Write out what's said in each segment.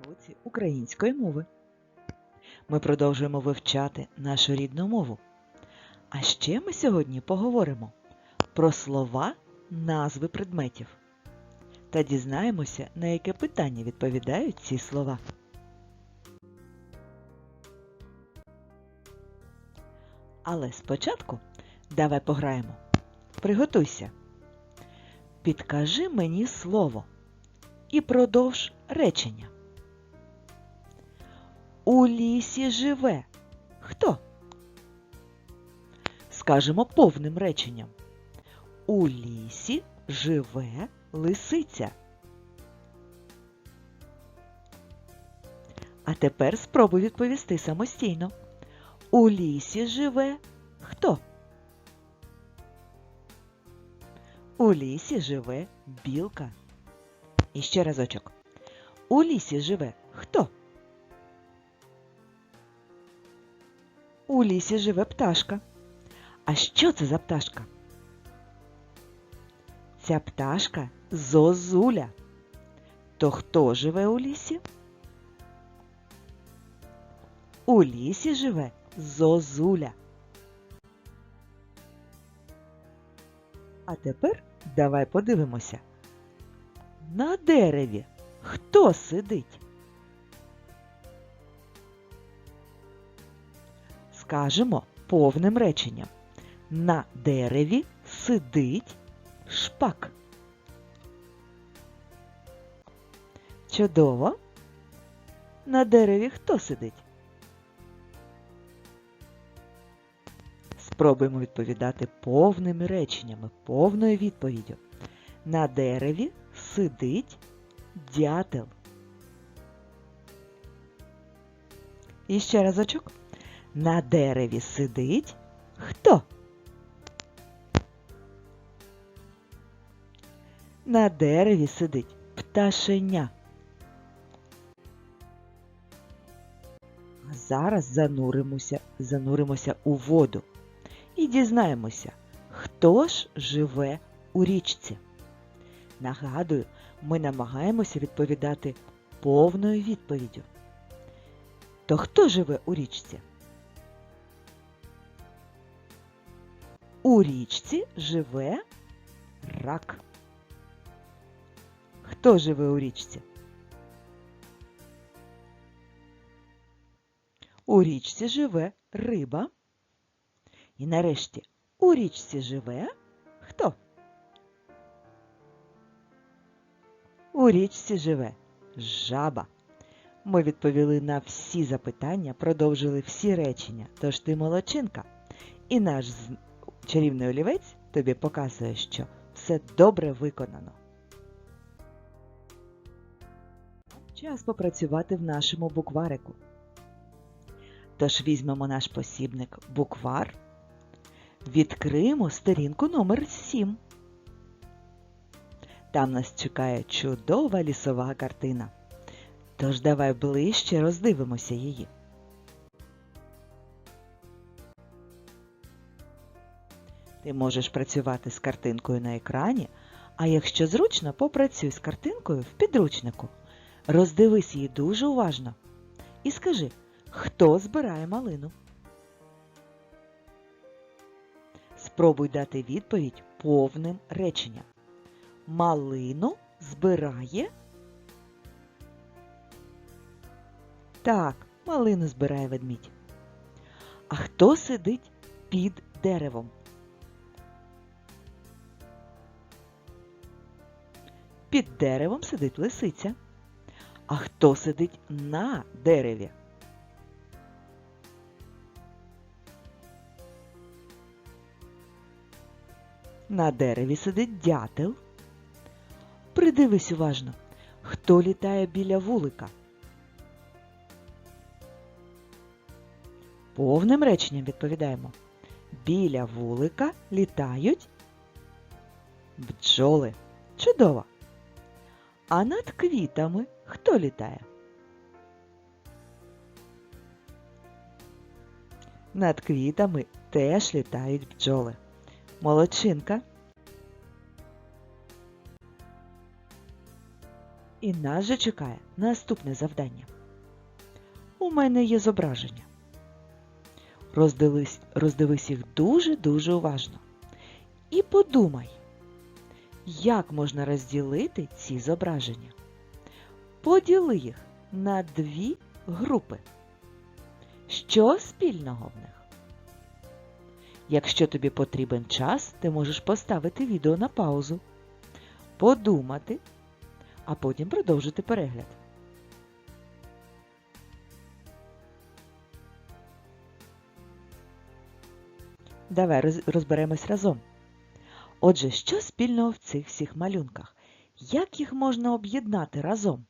уроці української мови. Ми продовжуємо вивчати нашу рідну мову. А ще ми сьогодні поговоримо про слова, назви предметів та дізнаємося, на яке питання відповідають ці слова. Але спочатку давай пограємо. Приготуйся. Підкажи мені слово і продовж речення. У лісі живе. Хто? Скажемо повним реченням. У лісі живе лисиця. А тепер спробуй відповісти самостійно. У лісі живе хто? У лісі живе білка. І ще разочок. У лісі живе У лісі живе пташка. А що це за пташка? Ця пташка зозуля. То хто живе у лісі? У лісі живе зозуля. А тепер давай подивимося. На дереві хто сидить? Скажемо повним реченням. На дереві сидить шпак. Чудово. На дереві хто сидить? Спробуємо відповідати повними реченнями, повною відповіддю. На дереві сидить дятел. І ще разочок. На дереві сидить хто? На дереві сидить пташеня. А зараз зануримося, зануримося у воду і дізнаємося, хто ж живе у річці. Нагадую, ми намагаємося відповідати повною відповіддю. То хто живе у річці? У річці живе рак. Хто живе у річці? У річці живе риба. І нарешті у річці живе хто? У річці живе жаба. Ми відповіли на всі запитання, продовжили всі речення, тож ти молодчинка. І наш чарівний олівець тобі показує, що все добре виконано. Час попрацювати в нашому букварику. Тож візьмемо наш посібник буквар, відкриємо сторінку номер 7. Там нас чекає чудова лісова картина. Тож давай ближче роздивимося її. Ти можеш працювати з картинкою на екрані, а якщо зручно, попрацюй з картинкою в підручнику. Роздивись її дуже уважно. І скажи, хто збирає малину? Спробуй дати відповідь повним реченням. Малину збирає. Так, малину збирає ведмідь. А хто сидить під деревом? Під деревом сидить лисиця. А хто сидить на дереві? На дереві сидить дятел. Придивись уважно, хто літає біля вулика. Повним реченням відповідаємо. Біля вулика літають бджоли. Чудово! А над квітами хто літає? Над квітами теж літають бджоли. Молодчинка. І нас же чекає наступне завдання. У мене є зображення. Роздивись, роздивись їх дуже-дуже уважно. І подумай, як можна розділити ці зображення. Поділи їх на дві групи. Що спільного в них? Якщо тобі потрібен час, ти можеш поставити відео на паузу, подумати, а потім продовжити перегляд. Давай розберемось разом. Отже, що спільного в цих всіх малюнках? Як їх можна об'єднати разом?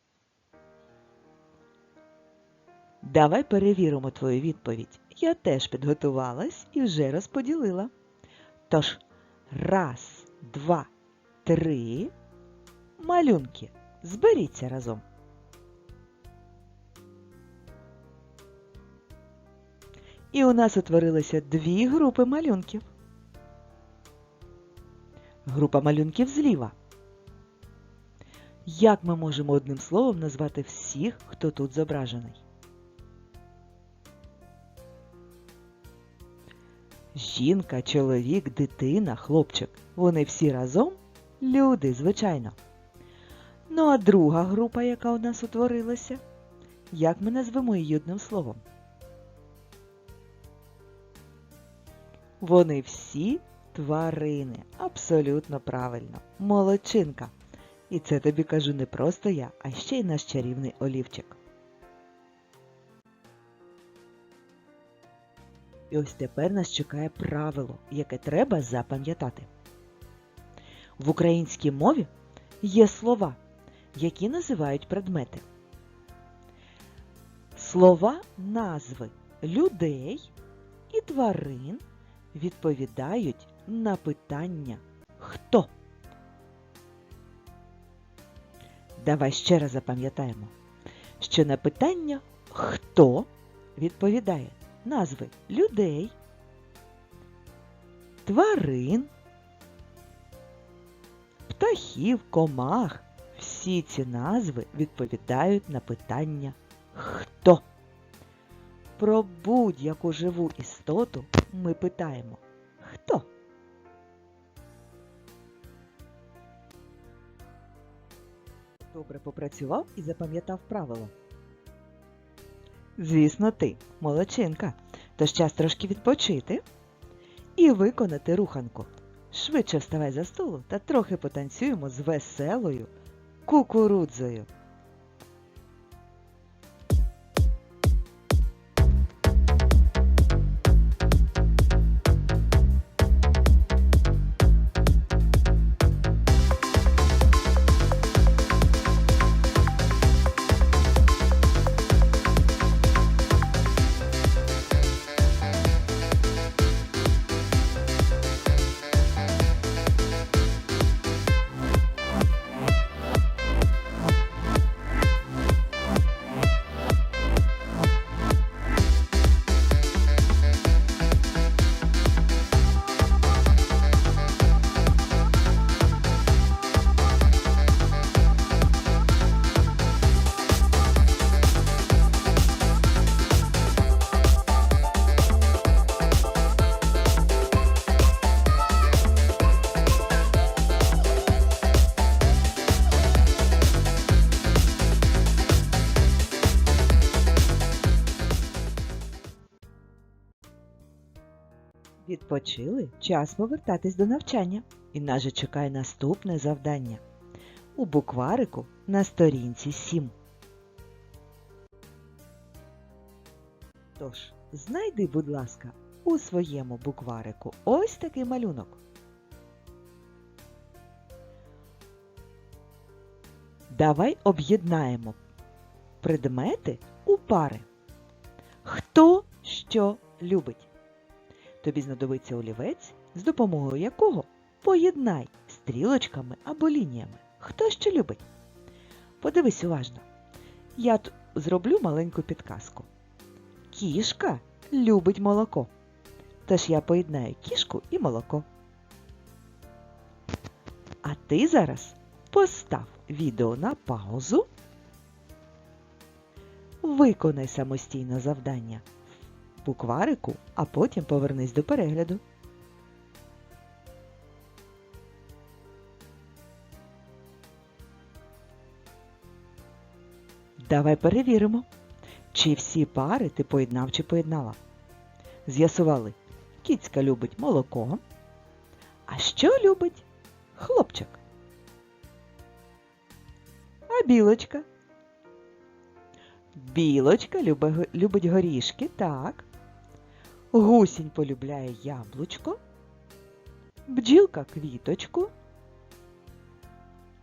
Давай перевіримо твою відповідь. Я теж підготувалась і вже розподілила. Тож, раз, два, три. Малюнки. Зберіться разом. І у нас утворилося дві групи малюнків. Група малюнків зліва. Як ми можемо одним словом назвати всіх, хто тут зображений? Жінка, чоловік, дитина, хлопчик. Вони всі разом люди, звичайно. Ну а друга група, яка у нас утворилася, як ми назвемо її одним словом? Вони всі тварини. Абсолютно правильно. Молодчинка. І це тобі кажу не просто я, а ще й наш чарівний олівчик. І ось тепер нас чекає правило, яке треба запам'ятати. В українській мові є слова, які називають предмети. Слова назви людей і тварин відповідають на питання хто. Давай ще раз запам'ятаємо, що на питання хто відповідає назви людей, тварин, птахів, комах. Всі ці назви відповідають на питання хто. Про будь-яку живу істоту ми питаємо Добре попрацював і запам'ятав правило. Звісно, ти, молодчинка. Тож час трошки відпочити і виконати руханку. Швидше вставай за столу та трохи потанцюємо з веселою кукурудзою. Відпочили? Час повертатись до навчання. І нас же чекає наступне завдання. У букварику на сторінці 7. Тож, знайди, будь ласка, у своєму букварику ось такий малюнок. Давай об'єднаємо предмети у пари. Хто що любить? Тобі знадобиться олівець, з допомогою якого поєднай стрілочками або лініями. Хто що любить? Подивись уважно. Я зроблю маленьку підказку. Кішка любить молоко. Тож я поєднаю кішку і молоко. А ти зараз постав відео на паузу. Виконай самостійно завдання букварику, а потім повернись до перегляду. Давай перевіримо, чи всі пари ти поєднав чи поєднала. З'ясували, кіцька любить молоко. А що любить хлопчик? А білочка? Білочка любить, горішки, так. Гусінь полюбляє яблучко. Бджілка квіточку.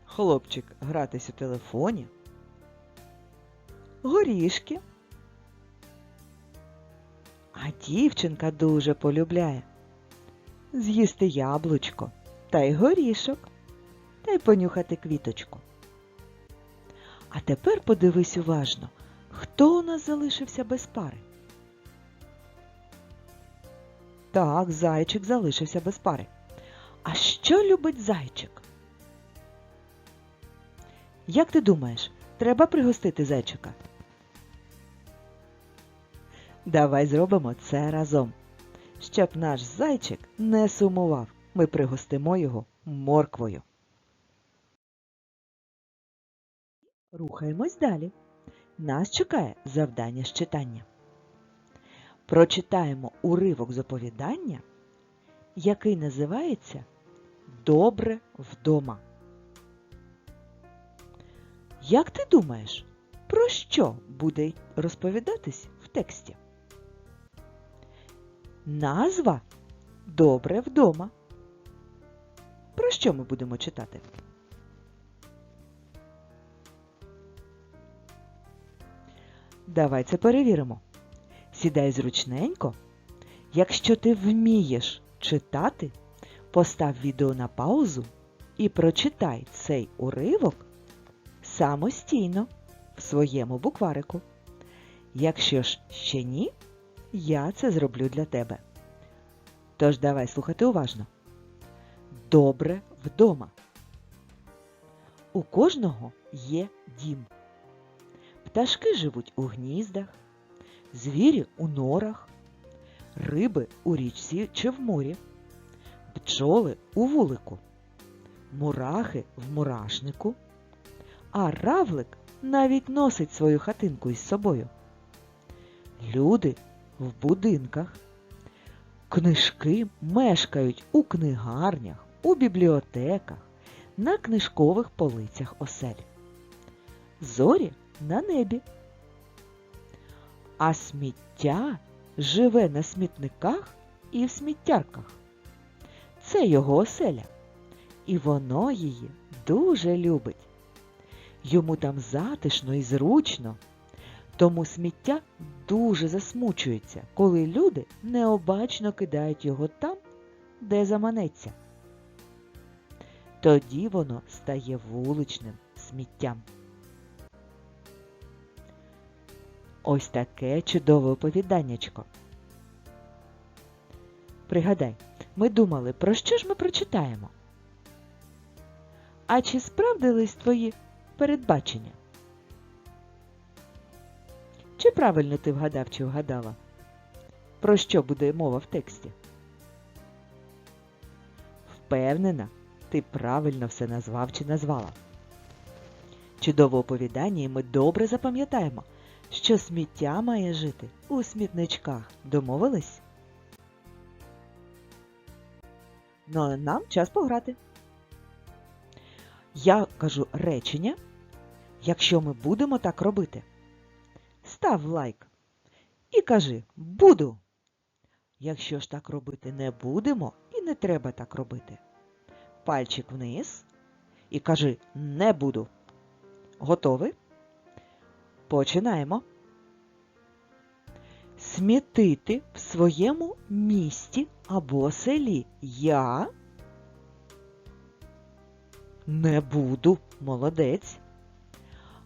Хлопчик гратись у телефоні. Горішки. А дівчинка дуже полюбляє з'їсти яблучко та й горішок, та й понюхати квіточку. А тепер подивись уважно, хто у нас залишився без пари. Так, зайчик залишився без пари. А що любить зайчик? Як ти думаєш, треба пригостити зайчика? Давай зробимо це разом. Щоб наш зайчик не сумував, ми пригостимо його морквою. Рухаємось далі. Нас чекає завдання з читання. Прочитаємо уривок з оповідання, який називається Добре вдома. Як ти думаєш, про що буде розповідатись в тексті? Назва Добре вдома. Про що ми будемо читати? Давай це перевіримо. Сідай зручненько. Якщо ти вмієш читати, постав відео на паузу і прочитай цей уривок самостійно в своєму букварику. Якщо ж ще ні, я це зроблю для тебе. Тож давай слухати уважно. Добре вдома. У кожного є дім. Пташки живуть у гніздах, звірі у норах, риби у річці чи в морі, бджоли у вулику, мурахи в мурашнику, а равлик навіть носить свою хатинку із собою. Люди в будинках. Книжки мешкають у книгарнях, у бібліотеках, на книжкових полицях осель. Зорі на небі. А сміття живе на смітниках і в сміттярках. Це його оселя, і воно її дуже любить. Йому там затишно і зручно. Тому сміття дуже засмучується, коли люди необачно кидають його там, де заманеться. Тоді воно стає вуличним сміттям. Ось таке чудове оповіданнячко. Пригадай, ми думали, про що ж ми прочитаємо? А чи справдились твої передбачення? Чи правильно ти вгадав чи вгадала? Про що буде мова в тексті? Впевнена, ти правильно все назвав чи назвала. Чудове оповідання і ми добре запам'ятаємо, що сміття має жити у смітничках. Домовились? Ну, а нам час пограти. Я кажу речення, якщо ми будемо так робити. Став лайк і кажи буду. Якщо ж так робити не будемо і не треба так робити. Пальчик вниз і кажи не буду. Готовий? Починаємо. Смітити в своєму місті або селі я не буду. Молодець.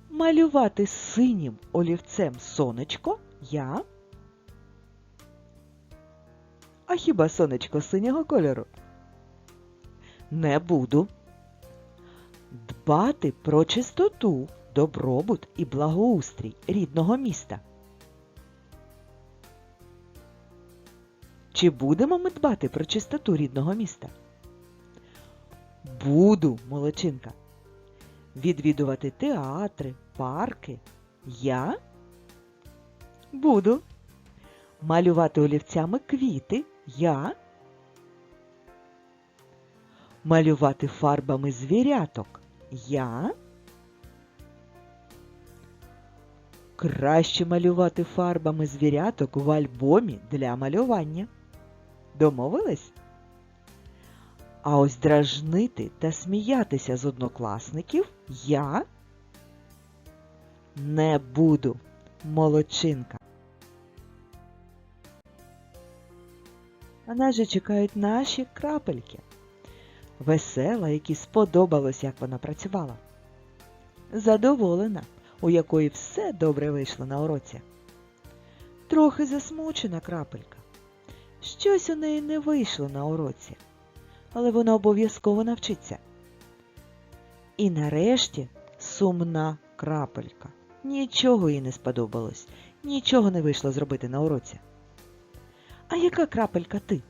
Малювати синім олівцем сонечко я. А хіба сонечко синього кольору? Не буду. дбати про чистоту, добробут і благоустрій рідного міста. Чи будемо ми дбати про чистоту рідного міста? Буду, молодчинка. Відвідувати театри, парки. Я буду. Малювати олівцями квіти. Я. Малювати фарбами звіряток. Я. Краще малювати фарбами звіряток в альбомі для малювання. Домовились? А ось дражнити та сміятися з однокласників я не буду, молодчинка. А нас же чекають наші крапельки. Весела, якій сподобалось, як вона працювала. Задоволена, у якої все добре вийшло на уроці. Трохи засмучена крапелька. Щось у неї не вийшло на уроці, але вона обов'язково навчиться. І нарешті сумна крапелька. Нічого їй не сподобалось, нічого не вийшло зробити на уроці. А яка крапелька ти?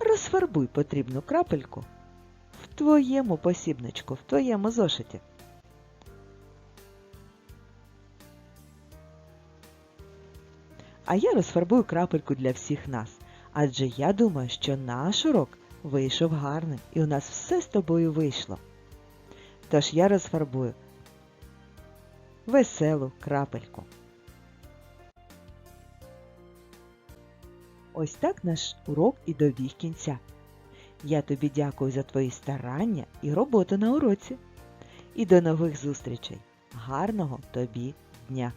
Розфарбуй потрібну крапельку в твоєму посібничку, в твоєму зошиті. А я розфарбую крапельку для всіх нас, адже я думаю, що наш урок вийшов гарним і у нас все з тобою вийшло. Тож я розфарбую веселу крапельку. Ось так наш урок і добіг кінця. Я тобі дякую за твої старання і роботу на уроці. І до нових зустрічей. Гарного тобі дня!